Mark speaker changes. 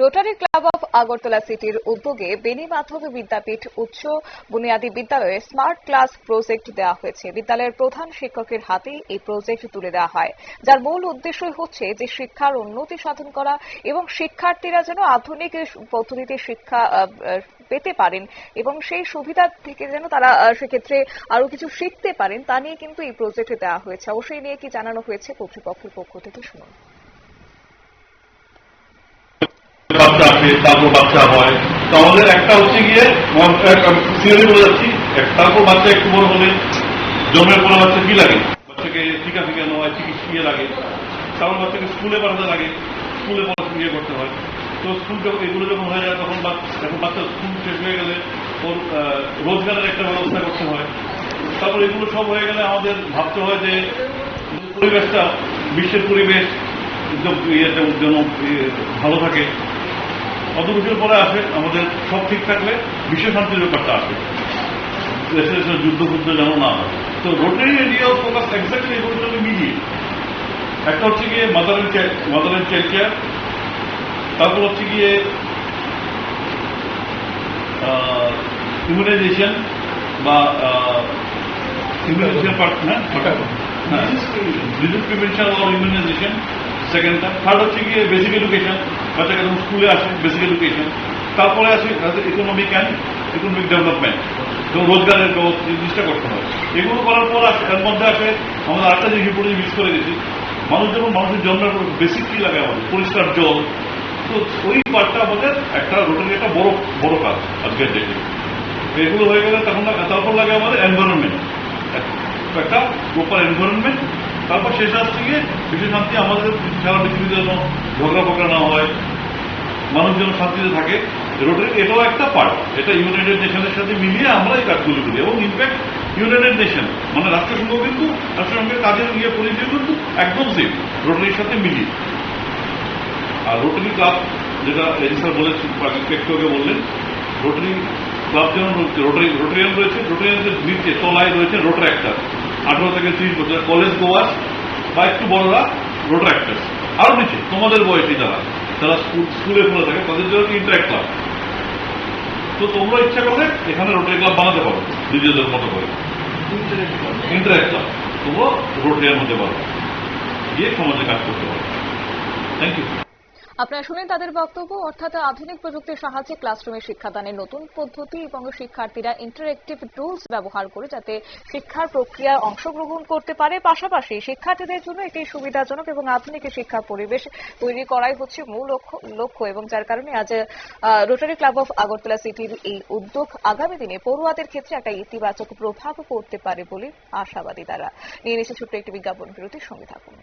Speaker 1: Rotary club of Agartala সিটির উদ্যোগে বেনি মাধব বিদ্যাপীঠ উচ্চ বুনিয়াদী বিদ্যালয়ে স্মার্ট ক্লাস প্রজেক্ট দেওয়া হয়েছে। বিদ্যালয়ের প্রধান শিক্ষকের হাতে এই প্রজেক্ট তুলে দেওয়া হয়। যার মূল উদ্দেশ্য হচ্ছে যে শিক্ষার উন্নতি সাধন করা এবং শিক্ষার্থীরা যেন আধুনিক পদ্ধতিতে শিক্ষা পেতে পারেন এবং সেই সুবিধা থেকে যেন তারা সেক্ষেত্রে আরও কিছু শিখতে পারেন, তা নিয়ে কিন্তু এই প্রজেক্টে দেওয়া হয়েছে। অবশ্যই নিয়ে কি জানানো হয়েছে কর্তৃপক্ষের পক্ষ থেকে শুনুন।
Speaker 2: আসে তারপর বাচ্চা হয়। তো আমাদের একটা হচ্ছে গিয়ে সিওরি বলে যাচ্ছি তারপর বাচ্চা একটু বড় হলে জন্মের পরে বাচ্চা কি লাগে? বাচ্চাকে টিকা ফিকানো হয় চিকিৎসা লাগে। তারপর বাচ্চাকে স্কুলে পাঠাতে লাগে। স্কুলে পড়াশোনা করতে হয়। তো স্কুল যখন এগুলো যখন হয়ে যায়, তখন এখন বাচ্চা স্কুল শেষ হয়ে গেলে ওর রোজগারের একটা ব্যবস্থা করতে হয়। তারপর এগুলো সব হয়ে গেলে আমাদের ভাবতে হয় যে, পরিবেশটা, বিশ্বের পরিবেশ যেন ভালো থাকে। কিছুর পরে আসে আমাদের সব ঠিক থাকলে বিশ্ব শান্তির ব্যাপারটা আসে দেশে দেশে যুদ্ধ যুদ্ধ যেন না হয়। তো রোটারি এরিয়া ফোকাস এক্স্যাক্টলি এগুলোর জন্য মিলিয়ে। একটা হচ্ছে গিয়ে mother and mother and child care তারপর হচ্ছে গিয়ে ইমিউনাইজেশন বা ইমিউনাইজেশন পার্ট হ্যাঁ? ডিজিজ প্রিভেনশন আর ইমিউনাইজেশন সেকেন্ডটা থার্ড হচ্ছে গিয়ে বেসিক এডুকেশন বাচ্চাকে যখন স্কুলে আসে বেসিক এডুকেশন তারপরে আসে ইকোনমিক অ্যান্ড ইকোনমিক ডেভেলপমেন্ট এবং রোজগারের ব্যবস্থা জিনিসটা করতে হয়। এগুলো করার পর এর মধ্যে আসে, আমাদের আরেকটা জিনিস রিপোর্টে মিস করে গেছি। মানুষ যখন মানুষের জন্মের বেসিক কি লাগে আমাদের? পরিষ্কার জল। তো ওই পার্টটা আমাদের একটা রোটারি একটা বড় বড় কাজ আজকের ডেটে এগুলো হয়ে গেলে তখন তারপর লাগে আমাদের এনভায়রনমেন্ট একটা প্রপার এনভায়রনমেন্ট তারপর শেষ আসছে গিয়ে বিশ্ব শান্তি আমাদের সারা পৃথিবীতে যেন ঝগড়া ফগড়া না হয় মানুষ যেন শান্তিতে থাকে। রোটারি এটাও একটা পার্ট এটা ইউনাইটেড নেশনের সাথে মিলিয়ে আমরা এই কাজগুলো করি। এবং ইনফ্যাক্ট ইউনাইটেড নেশন মানে রাষ্ট্রসংঘ কিন্তু, রাষ্ট্রসংঘের কাজের ইয়ে পরিচয় কিন্তু একদম সেম রোটারির সাথে মিলিয়ে। আর রোটারি ক্লাব যেটা এজি স্যার বলেছেন একটু বললেন, রোটারি ক্লাব যেমন রোটারি, রোটারিয়ান রয়েছে, রোটারিয়ানদের নিচে তলায় রয়েছে রোটার অ্যাক্টার আঠারো থেকে ত্রিশ বছর। কলেজ গোয়ার বা একটু বড়রা রোটার অ্যাক্টার আরও নিচে, তোমাদের বয়সী যারা যারা স্কুলে পড়ে থাকে, তাদের জন্য ইন্টারেক্ট ক্লাব তো তোমরা ইচ্ছা করলে এখানে রোটারি ক্লাব বানাতে পারো, নিজেদের মতো করে। ইন্টারেক্ট ক্লাব তোমরা রোটারিয়ান হতে পারো গিয়ে সমাজে কাজ করতে পারো। থ্যাংক ইউ
Speaker 1: আপনারা শুনেন তাদের বক্তব্য। অর্থাৎ আধুনিক প্রযুক্তির সাহায্যে ক্লাসরুমে শিক্ষাদানের নতুন পদ্ধতি এবং শিক্ষার্থীরা ইন্টারেক্টিভ টুলস ব্যবহার করে যাতে শিক্ষার প্রক্রিয়ায় অংশগ্রহণ করতে পারে। পাশাপাশি শিক্ষার্থীদের জন্য এটি সুবিধাজনক এবং আধুনিক শিক্ষা পরিবেশ তৈরি করাই হচ্ছে মূল লক্ষ্য এবং যার কারণে আজ রোটারি ক্লাব অফ আগরতলা সিটির এই উদ্যোগ আগামী দিনে পড়ুয়াদের ক্ষেত্রে একটা ইতিবাচক প্রভাব পড়তে পারে বলে আশাবাদী তারা। নিয়ে নিচ্ছে ছোট্ট একটি বিজ্ঞাপন বিরতির সঙ্গে থাকুন।